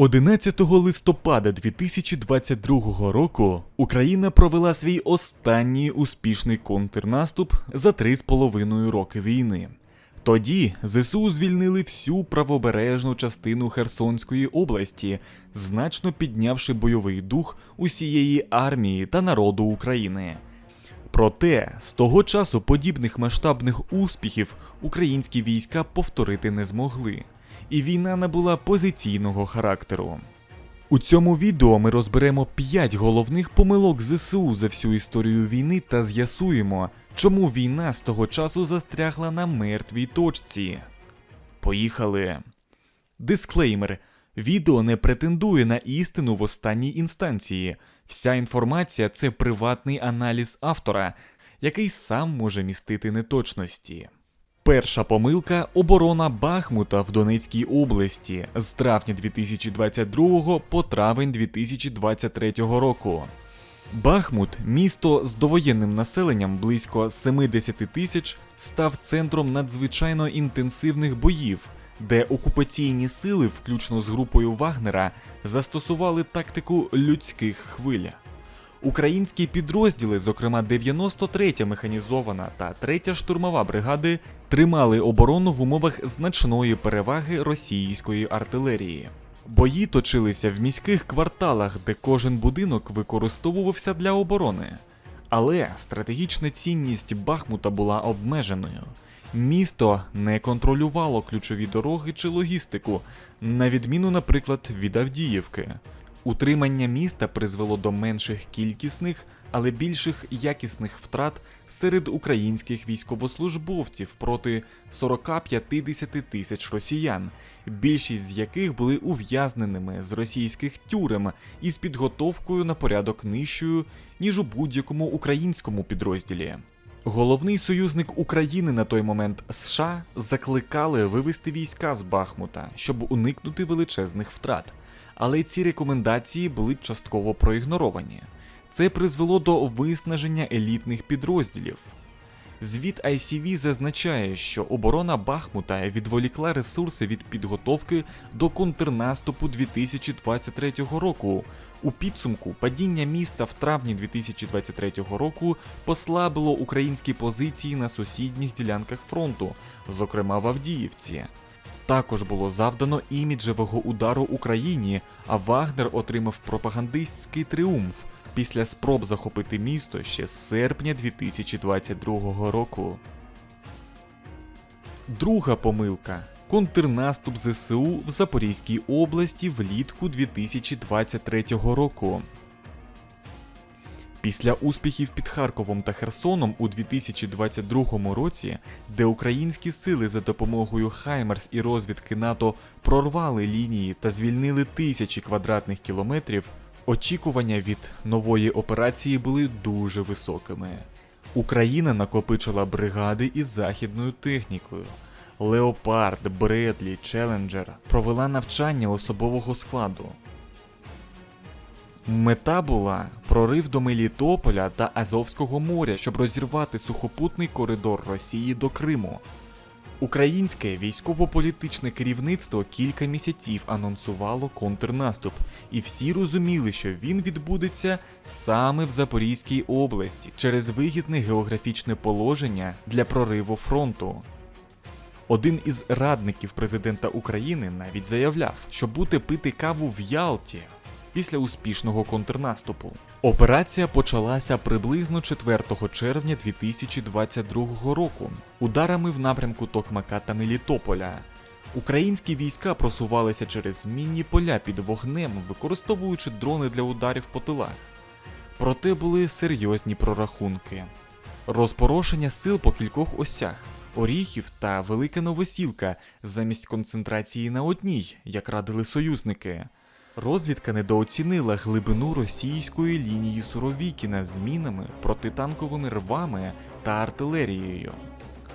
11 листопада 2022 року Україна провела свій останній успішний контрнаступ за три з половиною роки війни. Тоді ЗСУ звільнили всю правобережну частину Херсонської області, значно піднявши бойовий дух усієї армії та народу України. Проте з того часу подібних масштабних успіхів українські війська повторити не змогли, і війна набула позиційного характеру. У цьому відео ми розберемо 5 головних помилок ЗСУ за всю історію війни та з'ясуємо, чому війна з того часу застрягла на мертвій точці. Поїхали. Дисклеймер. Відео не претендує на істину в останній інстанції. Вся інформація це приватний аналіз автора, який сам може містити неточності. Перша помилка оборона Бахмута в Донецькій області з травня 2022 по травень 2023 року. Бахмут, місто з довоєнним населенням близько 70 тисяч, став центром надзвичайно інтенсивних боїв, де окупаційні сили, включно з групою Вагнера, застосували тактику людських хвиль. Українські підрозділи, зокрема 93-я механізована та 3-я штурмова бригади, тримали оборону в умовах значної переваги російської артилерії. Бої точилися в міських кварталах, де кожен будинок використовувався для оборони. Але стратегічна цінність Бахмута була обмеженою. Місто не контролювало ключові дороги чи логістику, на відміну, наприклад, від Авдіївки. Утримання міста призвело до менших кількісних, але більших якісних втрат серед українських військовослужбовців проти 40-50 тисяч росіян, більшість з яких були ув'язненими з російських тюрем із підготовкою на порядок нижчою, ніж у будь-якому українському підрозділі. Головний союзник України на той момент США закликали вивести війська з Бахмута, щоб уникнути величезних втрат. Але ці рекомендації були частково проігноровані. Це призвело до виснаження елітних підрозділів. Звіт ICV зазначає, що оборона Бахмута відволікла ресурси від підготовки до контрнаступу 2023 року. У підсумку падіння міста в травні 2023 року послабило українські позиції на сусідніх ділянках фронту, зокрема в Авдіївці. Також було завдано іміджевого удару Україні, а Вагнер отримав пропагандистський тріумф після спроб захопити місто ще з серпня 2022 року. Друга помилка. Контрнаступ ЗСУ в Запорізькій області влітку 2023 року. Після успіхів під Харковом та Херсоном у 2022 році, де українські сили за допомогою Хаймерс і розвідки НАТО прорвали лінії та звільнили тисячі квадратних кілометрів, очікування від нової операції були дуже високими. Україна накопичила бригади із західною технікою. Леопард, Бредлі, Челенджер провела навчання особового складу. Мета була прорив до Мелітополя та Азовського моря, щоб розірвати сухопутний коридор Росії до Криму. Українське військово-політичне керівництво кілька місяців анонсувало контрнаступ, і всі розуміли, що він відбудеться саме в Запорізькій області через вигідне географічне положення для прориву фронту. Один із радників президента України навіть заявляв, що буде пити каву в Ялті після успішного контрнаступу. Операція почалася приблизно 4 червня 2022 року ударами в напрямку Токмака та Мелітополя. Українські війська просувалися через мінні поля під вогнем, використовуючи дрони для ударів по тилах. Проте були серйозні прорахунки. Розпорошення сил по кількох осях, Оріхів та Велика Новосілка замість концентрації на одній, як радили союзники. Розвідка недооцінила глибину російської лінії Суровікіна з мінами, протитанковими рвами та артилерією.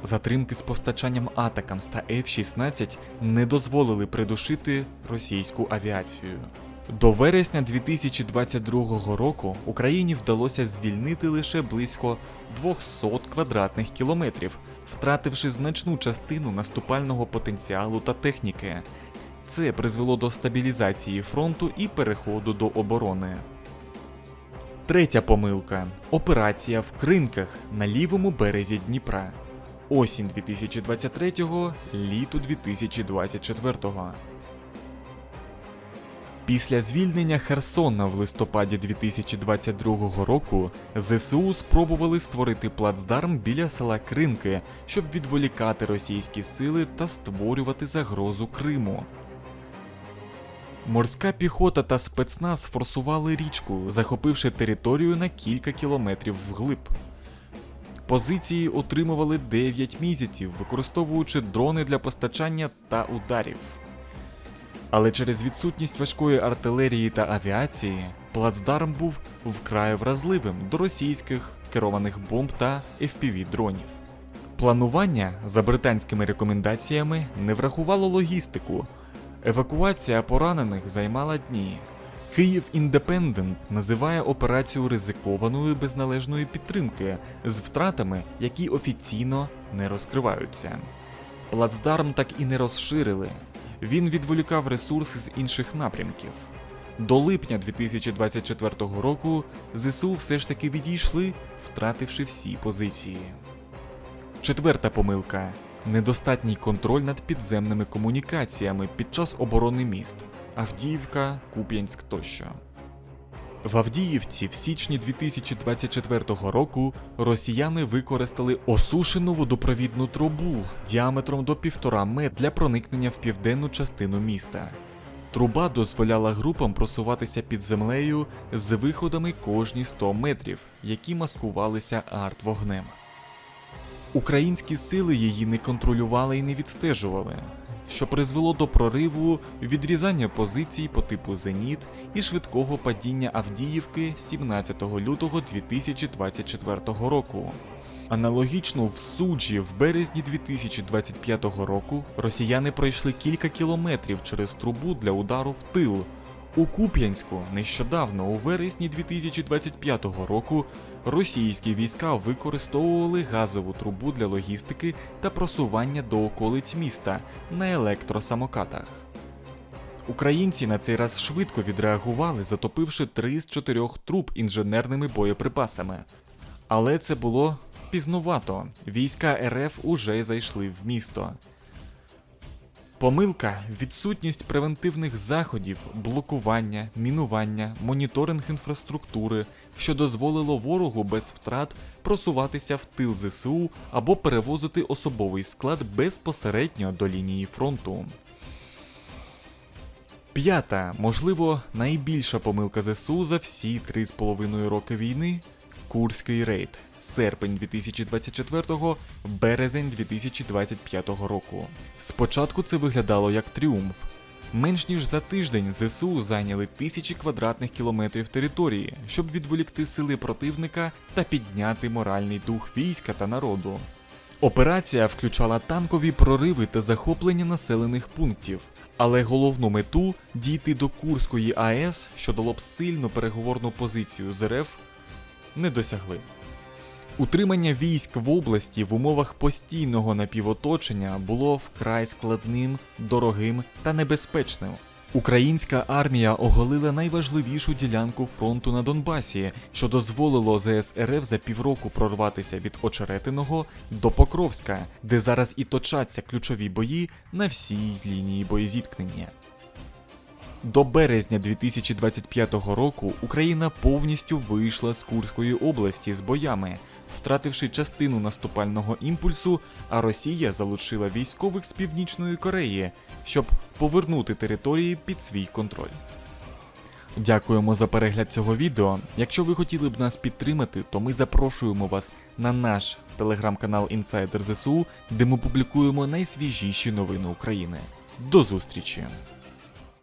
Затримки з постачанням Атакамс та F-16 не дозволили придушити російську авіацію. До вересня 2022 року Україні вдалося звільнити лише близько 200 квадратних кілометрів, втративши значну частину наступального потенціалу та техніки. Це призвело до стабілізації фронту і переходу до оборони. Третя помилка операція в кринках на лівому березі Дніпра. Осінь 2023, літо 2024. Після звільнення Херсона в листопаді 2022 року ЗСУ спробували створити плацдарм біля села Кринки, щоб відволікати російські сили та створювати загрозу Криму. Морська піхота та спецназ форсували річку, захопивши територію на кілька кілометрів вглиб. Позиції отримували 9 місяців, використовуючи дрони для постачання та ударів. Але через відсутність важкої артилерії та авіації плацдарм був вкрай вразливим до російських керованих бомб та fpv дронів. Планування за британськими рекомендаціями не врахувало логістику. Евакуація поранених займала дні. Київ Індепендент називає операцію ризикованою без належної підтримки з втратами, які офіційно не розкриваються. Плацдарм так і не розширили. Він відволікав ресурси з інших напрямків. До липня 2024 року ЗСУ все ж таки відійшли, втративши всі позиції. Четверта помилка недостатній контроль над підземними комунікаціями під час оборони міст Авдіївка, Куп'янськ тощо. В Авдіївці в січні 2024 року росіяни використали осушену водопровідну трубу діаметром до півтора мет для проникнення в південну частину міста. Труба дозволяла групам просуватися під землею з виходами кожні 100 метрів, які маскувалися арт-вогнем. Українські сили її не контролювали і не відстежували, що призвело до прориву, відрізання позицій по типу Зеніт і швидкого падіння Авдіївки 17 лютого 2024 року. Аналогічно в суджі в березні 2025 року росіяни пройшли кілька кілометрів через трубу для удару в тил. У Куп'янську нещодавно, у вересні 2025 року, російські війська використовували газову трубу для логістики та просування до околиць міста на електросамокатах. Українці на цей раз швидко відреагували, затопивши три з чотирьох труб інженерними боєприпасами. Але це було пізнувато. Війська РФ уже зайшли в місто. Помилка відсутність превентивних заходів, блокування, мінування, моніторинг інфраструктури, що дозволило ворогу без втрат просуватися в тил ЗСУ або перевозити особовий склад безпосередньо до лінії фронту. П'ята, можливо, найбільша помилка ЗСУ за всі 3,5 роки війни Курський рейд. Серпень 2024, березень 2025 року. Спочатку це виглядало як тріумф. Менш ніж за тиждень ЗСУ зайняли тисячі квадратних кілометрів території, щоб відволікти сили противника та підняти моральний дух війська та народу. Операція включала танкові прориви та захоплення населених пунктів, але головну мету дійти до Курської АЕС, що дало б сильну переговорну позицію з РФ, не досягли. Утримання військ в області в умовах постійного напівоточення було вкрай складним, дорогим та небезпечним. Українська армія оголила найважливішу ділянку фронту на Донбасі, що дозволило ЗС РФ за півроку прорватися від Очеретиного до Покровська, де зараз і точаться ключові бої на всій лінії боєзіткнення. До березня 2025 року Україна повністю вийшла з Курської області з боями, втративши частину наступального імпульсу, а Росія залучила військових з Північної Кореї, щоб повернути території під свій контроль. Дякуємо за перегляд цього відео. Якщо ви хотіли б нас підтримати, то ми запрошуємо вас на наш телеграм-канал Інсайдер ЗСУ, де ми публікуємо найсвіжіші новини України. До зустрічі!